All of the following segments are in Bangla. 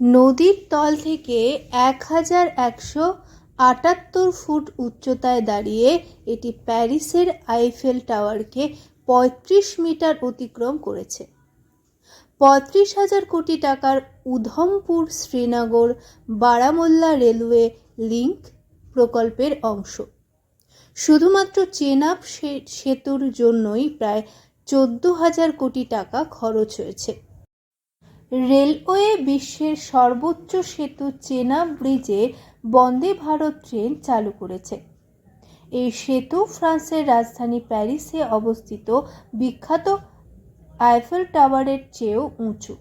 নদীর তল থেকে এক হাজার একশো আটাত্তর ফুট উচ্চতায় দাঁড়িয়ে এটি প্যারিসের আইফেল টাওয়ারকে পঁয়ত্রিশ মিটার অতিক্রম করেছে। পঁয়ত্রিশ হাজার কোটি টাকার উধমপুর শ্রীনগর বারামুল্লা রেলওয়ে লিংক প্রকল্পের অংশ। শুধুমাত্র চেনাব সেতুর জন্যই প্রায় চোদ্দ হাজার কোটি টাকা খরচ হয়েছে। রেলওয়ে বিশ্বের সর্বোচ্চ সেতু চেনাব ব্রিজে বন্দে ভারত ট্রেন চালু করেছে। এই সেতু ফ্রান্সের রাজধানী প্যারিসে অবস্থিত বিখ্যাত আইফেল টাওয়ারের চেয়েও উঁচু।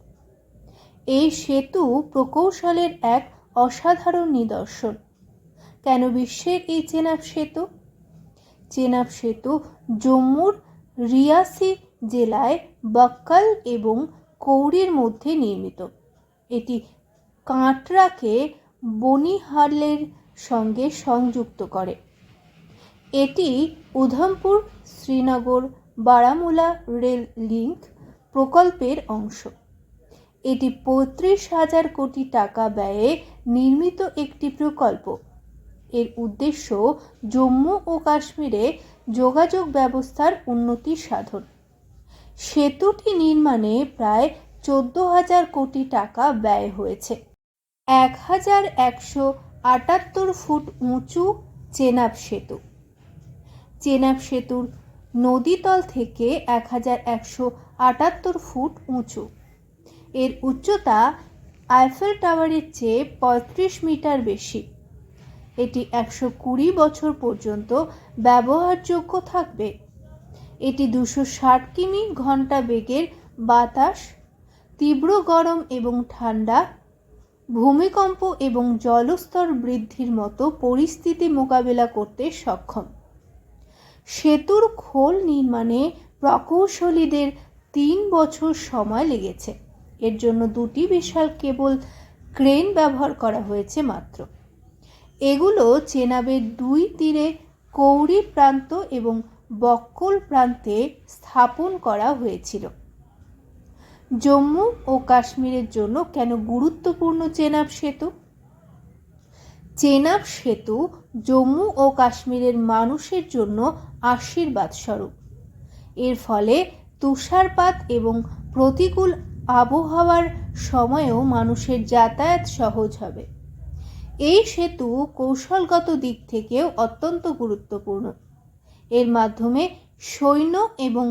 এই সেতু প্রকৌশলের এক অসাধারণ নিদর্শন। কেন বিশ্বের এই চেনাব সেতু? চেনাব সেতু জম্মুর রিয়াসি জেলায় বক্কাল এবং কৌরির মধ্যে নির্মিত। এটি কাটরাকে বনিহালের সঙ্গে সংযুক্ত করে। এটি উধমপুর, শ্রীনগর, বারামুলা রেল লিংক প্রকল্পের অংশ। এটি পঁয়ত্রিশ হাজার কোটি টাকা ব্যয়ে নির্মিত একটি প্রকল্প। এর উদ্দেশ্য জম্মু ও কাশ্মীরে যোগাযোগ ব্যবস্থার উন্নতি সাধন। সেতুটি নির্মাণে প্রায় চোদ্দ হাজার কোটি টাকা ব্যয় হয়েছে। এক হাজার একশো আটাত্তর ফুট উঁচু চেনাব সেতু। চেনাব সেতুর নদীতল থেকে এক হাজার একশো আটাত্তর ফুট উঁচু। এর উচ্চতা আইফেল টাওয়ারের চেয়ে পঁয়ত্রিশ মিটার বেশি। এটি একশো কুড়ি বছর পর্যন্ত ব্যবহারযোগ্য থাকবে। এটি দুশো ষাট কিমি ঘণ্টা বেগের বাতাস, তীব্র গরম এবং ঠান্ডা, ভূমিকম্প এবং জলস্তর বৃদ্ধির মতো পরিস্থিতি মোকাবেলা করতে সক্ষম। সেতুর খোল নির্মাণে প্রকৌশলীদের তিন বছর সময় লেগেছে। এর জন্য দুটি বিশাল কেবল ক্রেন ব্যবহার করা হয়েছে মাত্র। এগুলো চেনাবের দুই তীরে কৌরি প্রান্ত এবং বক্কল প্রান্তে স্থাপন করা হয়েছিল। জম্মু ও কাশ্মীরের জন্য কেন গুরুত্বপূর্ণ চেনাব সেতু? চেনাব সেতু জম্মু ও কাশ্মীরের মানুষের জন্য আশীর্বাদ স্বরূপ। এর ফলে তুষারপাত এবং প্রতিকূল আবহাওয়ার সময়েও মানুষের যাতায়াত সহজ হবে। এই সেতু কৌশলগত দিক থেকেও অত্যন্ত গুরুত্বপূর্ণ। এর মাধ্যমে সৈন্য এবং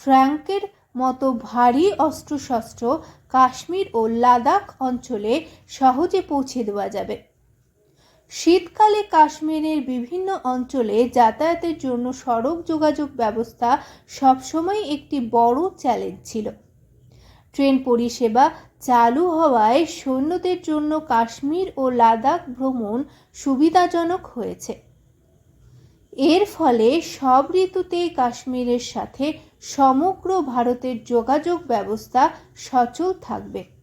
ট্র্যাঙ্কের মতো ভারী অস্ত্রশস্ত্র কাশ্মীর ও লাদাখ অঞ্চলে সহজে পৌঁছে দেওয়া যাবে। শীতকালে কাশ্মীরের বিভিন্ন অঞ্চলে যাতায়াতের জন্য সড়ক যোগাযোগ ব্যবস্থা সবসময় একটি বড় চ্যালেঞ্জ ছিল। ট্রেন পরিষেবা চালু হওয়ায় সৈন্যদের জন্য কাশ্মীর ও লাদাখ ভ্রমণ সুবিধাজনক হয়েছে। এর ফলে সব ঋতুতেই কাশ্মীরের সাথে সমগ্র ভারতের যোগাযোগ ব্যবস্থা সচল থাকবে।